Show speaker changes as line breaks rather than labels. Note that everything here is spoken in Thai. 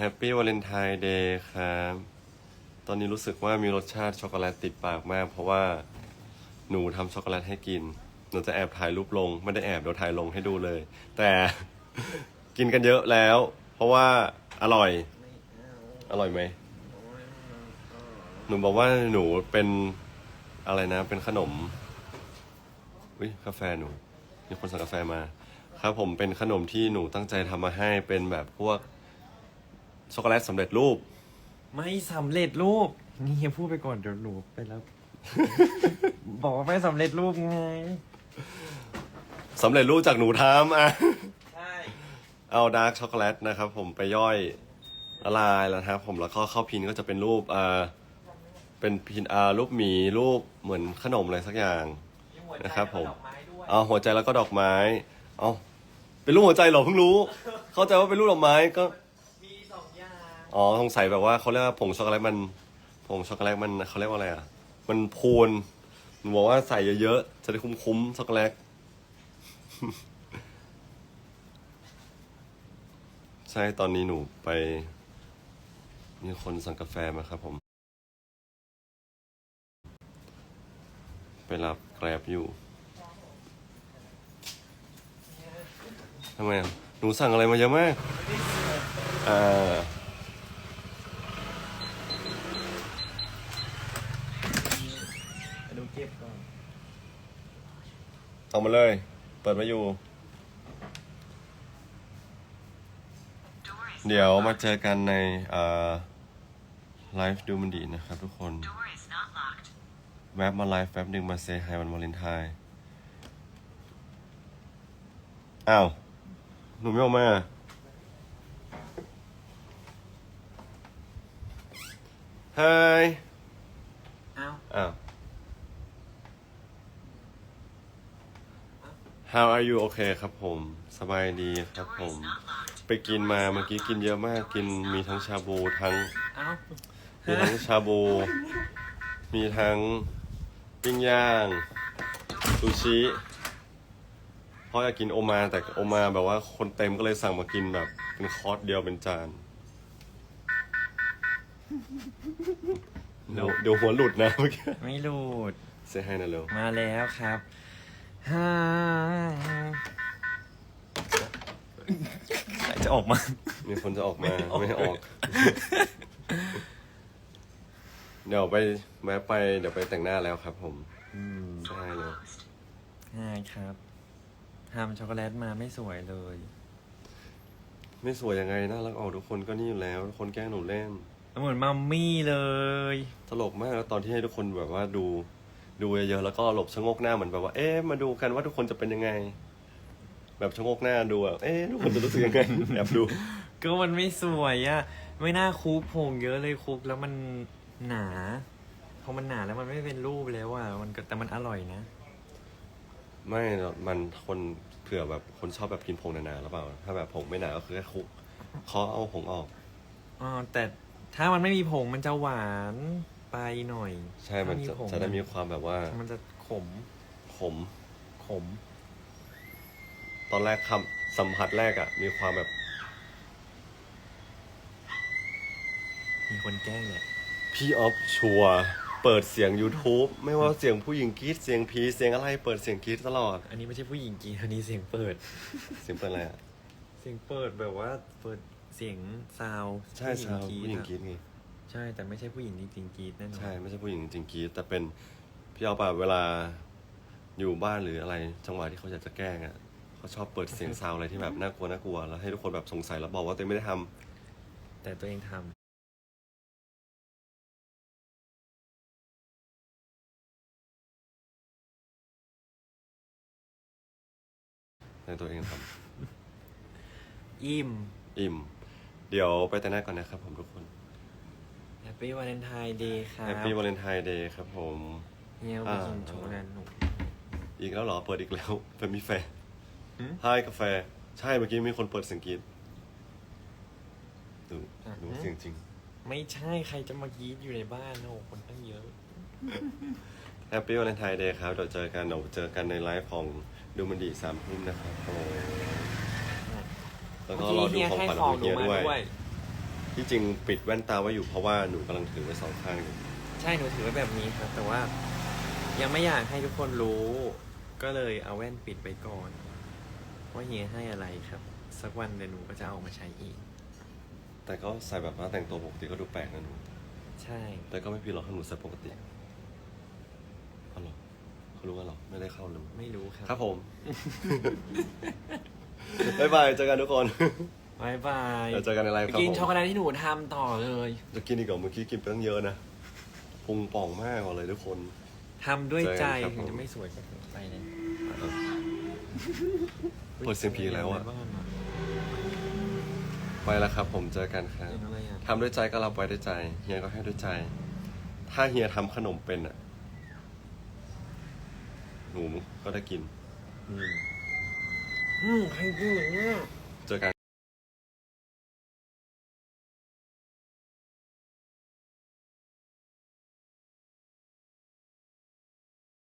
แฮปปี้วาเลนไทน์เดย์ครับ ตอนนี้รู้สึกว่ามีรสชาติช็อกโกแลตติดปากมาก เพราะว่าหนูทำช็อกโกแลตให้กิน หนูจะแอบถ่ายรูปลง ไม่ได้แอบเดี๋ยวถ่ายลงให้ดูเลย แต่ กินกันเยอะแล้ว เพราะว่าอร่อย อร่อยไหม หนูบอกว่าหนูเป็นอะไรนะ เป็นขนม อุ้ยกาแฟหนู มีคนสั่งกาแฟมา ครับผมเป็นขนมที่หนูตั้งใจทำมาให้เป็นแบบพวก ช็อกโกแลตสำเร็จรูป
ไม่สำเร็จรูป นี่อย่าพูดไปก่อนเดี๋ยวหนูไปแล้ว บอกว่าไม่สำเร็จรูปไง
สำเร็จรูปจากหนูทำอะ
ใช่
เอาดาร์กช็อกโกแลตนะครับผมไปย่อยละลายแล้วนะครับผมแล้วก็เข้าพินก็จะเป็นรูปอ่าเป็นพินอ่ารูปหมีรูปเหมือนขนมอะไรสักอย่าง นะครับผม เอาหัวใจแล้วก็ดอกไม้ เอาเป็นรูปหัวใจเหรอเพิ่งรู้ เข้าใจว่าเป็นรูปดอกไม้ก็
มีสอง อ๋
อสงสัยแบบว่าเขาเรียกว่าผงช็อกโกแลตมันผงช็อกโกแลตมันเขาเรียกว่าอะไรอะ มันพูนหนูบอกว่าใส่เยอะๆจะได้คุ้มๆช็อกโกแลตใช่ตอนนี้หนูไป มีคนสั่งกาแฟมาครับผม ไปรับแกร็บอยู่ทำไมอะหนูสั่งอะไรมาเยอะมากอ่า
ดูเก็บก่อน
เอามาเลย เปิดมาอยู่ เดี๋ยวมาเจอกันในไลฟ์ดูมันดีนะครับทุกคน
Door is not locked.
แวบมาไลฟ์แป๊บหนึ่งมาเซฮายวันวาเลนไทน์อ้าว หนูไม่ออกมาฮาย
เอ้า
อ้าว How are you โอเคครับผม สบายดีครับผ
Door
ม
is not locked.
ไปกินมาเมื่อกี้กินเยอะมากกินมีทั้งชาบูทั้ง
เอ้า
มีทั้งชาบู มีทั้งปิ้งย่างซูชิเพราะอยากกินโอมาแต่โอมาแบบว่าคนเต็มก็เลยสั่งมากินแบบ เป็นคอร์สเดียวเป็นจานเดี๋ยวเดี๋ยวหัวหลุดนะเมื่อกี้
ไม่หลุด
เซให้นะเร็ว
มาแล้วครับ ฮ่าใครจะออกมา
มีคนจะออกมา
ไม่ออก
ไม่ให้ออก เดี๋ยวไปแวะไป เดี๋ยวไปแต่งหน้าแล้วครับ ผม
อืม
ใช่เลย
ใช่ครับทำช็อกโกแลตมาไม่สวยเลย
ไม่สวยยังไง น่ารักออกทุกคนก็นี่อยู่แล้วทุกคนแกล้งหนูเล่น
เหมือนมัมมี่เลย
ตลกมากแล้วตอนที่ให้ทุกคนแบบว่าดู ดูเยอะๆแล้วก็หลบชะโงกหน้าเหมือนแบบว่า เอ๊ะมาดูกันว่าทุกคนจะเป็นยังไง แบบชะโงกหน้าดูอะเอ๊ะทุกคนจะรู้สึกยังไงแอบดู
ก็มันไม่สวยอะไม่น่าคุกผงเยอะเลยคุกแล้วมันหนาพอมันหนาแล้วมันไม่เป็นรูปแล้วอะมันก็แต่มันอร่อยนะ
ไม่หรอกมันคนเผื่อแบบคนชอบแบบกินผงหนาๆหรือเปล่า ถ้าแบบผงไม่หนาก็คือแค่คลุกเขาเอาผงออก
อ๋อแต่ถ้ามันไม่มีผงมันจะหวาน ไปหน่อย
ใช่ มันจะ
ถ้าผง
จะได้มีความแบบว่า
มันจะขม
ขม
ขม
ตอนแรกคำสัมผัสแรกอะมีความแบบ
มีคนแกล้งเนี่ย
พี่ออฟชัวร์เปิดเสียง YouTube ไม่ว่าเสียงผู้หญิงกรีดเสียงพีเสียงอะไร เปิดเสียงกรีดตลอด
อันนี้ไม่ใช่ผู้หญิงกรีดอันนี้เสียงเปิด
เสียงเป็นอะไรอะ
เสียงเปิดแบบว่าเปิดเสียงซาวด์
ใช่ชาวผู้หญิงกรี
อะ
ดไง
ใช่แต่ไม่ใช่ผู้หญิงจริงๆกรีดแน่นอน
ใช่ไม่ใช่ผู้หญิงจริงกรีดแต่เป็นพี่ออฟอะเวลาอยู่บ้านหรืออะไรจังหวะที่เขาอยากจะแกล้งอะเขาชอบเปิดเสียงซาวอะไรที่แบบน่ากลัวน่ากลัวแล้วให้ทุกคนแบบสงสัยแล้วบอกว่าตัวเองไม่ได้ทำ
แต่ตัวเองทำ
แต่ตัวเองทำ
อิ่ม
อิ่ม เดี๋ยวไปแต่งหน้าก่อนนะครับผมทุกคน
แฮปปี้วาเลนไทน์เดย์ครับ
แฮปปี้วาเลนไทน์เดย์ครับผม
เฮียไปกินช็อกโกแลตหนู
อีกแล้วเหรอ เปิดอีกแล้วเป็นมีแฟ
หืม
ให้กาแฟ ใช่เมื่อกี้มีคนเปิดเสียงกรีดดู
อะ
ดูเสียงจริง
ไม่ใช่ใครจะมากรีดอยู่ในบ้านโอ้คนตั้งเยอะ
แฮปปี้วาเลนไทน์เดย์ครับเดี๋ยวเจอกันเดี๋ยวเจอกันในไลฟ์ของดูมันดีสามทุ่มนะครับผมแล้วก็รอดูของขวัญของเฮียด้วย ที่จริงปิดแว่นตาไว้อยู่เพราะว่าหนูกำลังถือไว้สองข้างอยู่
ใช่หนูถือไว้แบบนี้ครับ แต่ว่ายังไม่อยากให้ทุกคนรู้ ก็เลยเอาแว่นปิดไปก่อนว่าเฮียให้อะไรครับ สักวันเดี๋ยวหนูก็จะเอามาใช้อีก
แต่ก็ใส่แบบว่าแต่งตัวปกติก็ดูแปลกนะหนู
ใช่
แต่ก็ไม่ผิดหรอกถ้าหนูใส่ปกติเอาหรอเขารู้ว่าหรอไม่ได้เข้ารู้
ไม่รู้ครับ
ครับผม บ๊ายบายเจอกันทุกคน
บายบาย
เดี๋ยวเจอกันในไลฟ์ครับ
กิน
ผม
ช็อกโกแลตที่หนูทำต่อเลย
จะกินอีกเหรอเมื่อกี้กินไปตั้งเยอะนะพุงป่องมากเลยทุกคน
ทำด้วยใจ
เจอกันครับ
ถึง
ผม
จะไม่สวยก็ไปเลย
เปิดเสียงผีแล้วอะ
บ้านอะ
ไปแล้วครับ ผมเจอกันครับ
เห็นอะไรอะ
ทำด้วยใจก็รับไว้ด้วยใจ เฮียก็ให้ด้วยใจ ถ้าเฮียทำขนมเป็นอะ หนูก็ได้กิน
อืมอืมใครพูดอย่างเนี้ย
เจอกัน